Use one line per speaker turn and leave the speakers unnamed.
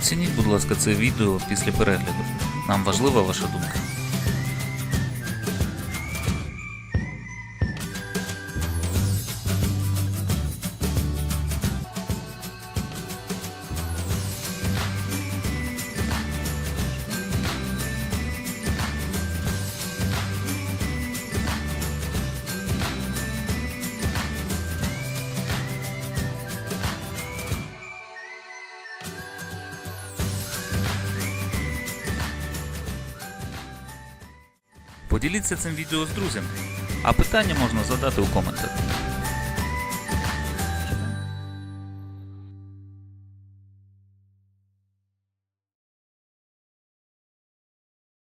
Оцініть, будь ласка, це відео після перегляду. Нам важлива ваша думка. Поділіться цим відео з друзями, а питання можна задати у коментах.